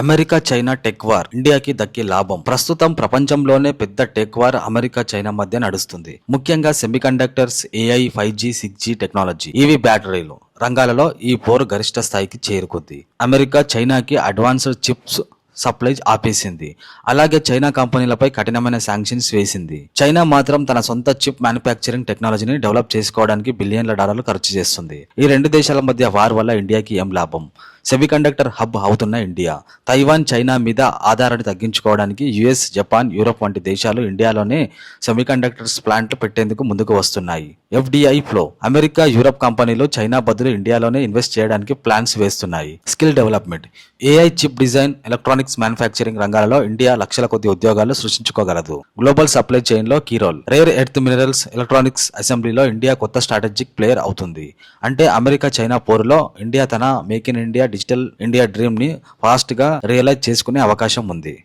America China tech war ఇండియాకి దక్కే లాభం. ప్రస్తుతం ప్రపంచంలోనే పెద్ద టెక్ వార్ అమెరికా చైనా మధ్య నడుస్తుంది. ముఖ్యంగా semiconductors AI five G six G technology. EV బ్యాటరీలు. రంగాలలో ఈ పోరు గరిష్ట స్థాయికి చేరుకుంది. అమెరికా చైనాకి అడ్వాన్స్డ్ చిప్స్ సప్లై ఆపేసింది. అలాగే చైనా కంపెనీలపై కఠినమైన శాంక్షన్స్ వేసింది. చైనా మాత్రం తన సొంత చిప్ మ్యానుఫ్యాక్చరింగ్ టెక్నాలజీని డెవలప్ చేసుకోవడానికి బిలియన్ల డాలర్లు ఖర్చు చేస్తుంది. ఈ రెండు దేశాల మధ్య వార్ వల్ల ఇండియాకి ఏం లాభం? సెమీకండక్టర్ హబ్ అవుతున్న ఇండియా. తైవాన్ చైనా మీద ఆధారాన్ని తగ్గించుకోవడానికి యుఎస్ జపాన్ యూరప్ వంటి దేశాలు ఇండియాలోనే సెమీకండక్టర్స్ ప్లాంట్లు పెట్టేందుకు ముందుకు వస్తున్నాయి. FDI flow. అమెరికా యూరప్ కంపెనీలు చైనా బదులు ఇండియాలోనే ఇన్వెస్ట్ చేయడానికి ప్లాన్స్ వేస్తున్నాయి. Skill development. AI chip design electronics manufacturing రంగాలలో ఇండియా లక్షల కొద్ది ఉద్యోగాలు సృష్టించుకోగలదు. Global supply చైన్లో key role rare earth minerals electronics అసెంబ్లీలో ఇండియా కొత్త స్ట్రాటజిక్ ప్లేయర్ అవుతుంది. అంటే అమెరికా చైనా పోరులో ఇండియా తన make in India digital India డ్రీమ్ని ఫాస్ట్గా రియలైజ్ చేసుకునే అవకాశం ఉంది.